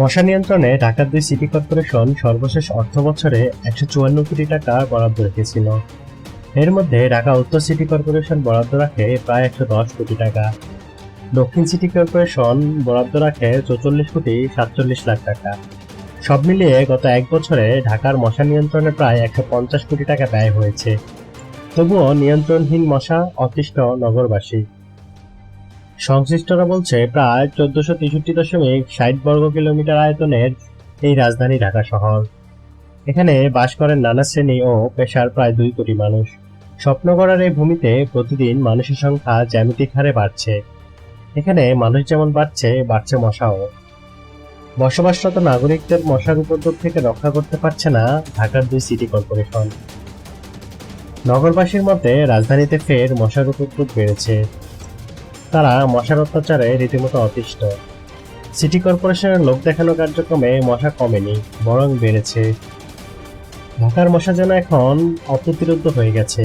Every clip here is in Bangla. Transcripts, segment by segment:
মশা নিয়ন্ত্রণে ঢাকার দুই সিটি কর্পোরেশন সর্বশেষ অর্থ বছরে একশো চুয়ান্ন কোটি টাকা বরাদ্দ রেখেছিল। এর মধ্যে ঢাকা উত্তর সিটি কর্পোরেশন বরাদ্দ রাখে প্রায় একশো দশ কোটি টাকা। দক্ষিণ সিটি কর্পোরেশন বরাদ্দ রাখে চৌচল্লিশ কোটি সাতচল্লিশ লাখ টাকা। সব মিলিয়ে গত এক বছরে ঢাকার মশা নিয়ন্ত্রণে প্রায় একশো পঞ্চাশ কোটি টাকা ব্যয় হয়েছে। তবুও নিয়ন্ত্রণহীন মশা অতিষ্ঠ নগরবাসী। সংশ্লিষ্টরা বলছে, প্রায় চোদ্দশো তেষট্টি দশমিক ষাট বর্গ কিলোমিটার আয়তনের এই রাজধানী ঢাকা শহর। এখানে বাস করেন নানা শ্রেণি ও পেশার প্রায় দুই কোটি মানুষ। স্বপ্ন করার এই ভূমিতে প্রতিদিন মানুষের সংখ্যা জ্যামিতিক হারে বাড়ছে। এখানে মানুষ যেমন বাড়ছে বাড়ছে মশাও। বসবাসরত নাগরিকদের মশার উপদ্রব থেকে রক্ষা করতে পারছে না ঢাকার দুই সিটি কর্পোরেশন। নগরবাসীর মতে রাজধানীতে ফের মশার উপদ্রব বেড়েছে। তারা মশার অত্যাচারে রীতিমতো অতিষ্ঠ। সিটি কর্পোরেশনের লোক দেখানো কার্যক্রমে মশা কমেনি, বরং বেড়েছে। ঢাকার মশা যেন এখন অপ্রতিরোধ হয়ে গেছে।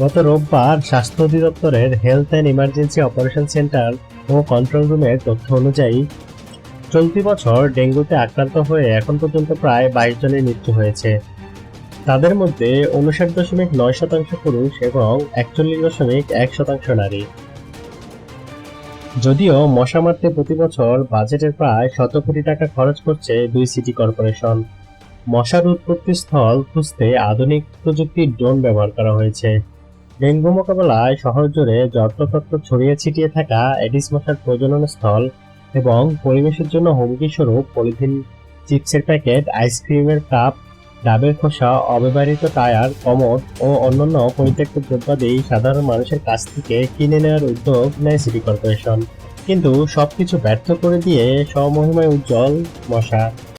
গত রোববার স্বাস্থ্য অধিদপ্তরের health and emergency operation centre O control রুমের তথ্য অনুযায়ী চলতি বছর ডেঙ্গুতে আক্রান্ত হয়ে এখন পর্যন্ত প্রায় বাইশ জনের মৃত্যু হয়েছে। তাদের মধ্যে উনষাট দশমিক নয় শতাংশ পুরুষ এবং একচল্লিশ দশমিক এক শতাংশ নারী। যদিও মশা মারতে প্রতি বছর বাজেটের প্রায় শত কোটি টাকা খরচ করছে দুই সিটি কর্পোরেশন। মশার উৎপত্তি স্থল খুঁজতে আধুনিক প্রযুক্তির ড্রোন ব্যবহার করা হয়েছে। ডেঙ্গু মোকাবেলায় শহর জুড়ে যত্রতত্র ছড়িয়ে ছিটিয়ে থাকা এডিস মশার প্রজনন স্থল এবং পরিবেশের জন্য হুমকি স্বরূপ পলিথিন, চিপসের প্যাকেট, আইসক্রিমের কাপ ডাবের খোসা, অব্যবহৃত টায়ার কমট ও অন্যান্য পরিত্যক্ত দ্রব্যাদি সাধারণ মানুষের কাছ থেকে কিনে নেওয়ার উদ্যোগ নেয় সিটি কর্পোরেশন। কিন্তু সবকিছু ব্যর্থ করে দিয়ে স্বমহিমায় উজ্জ্বল মশা।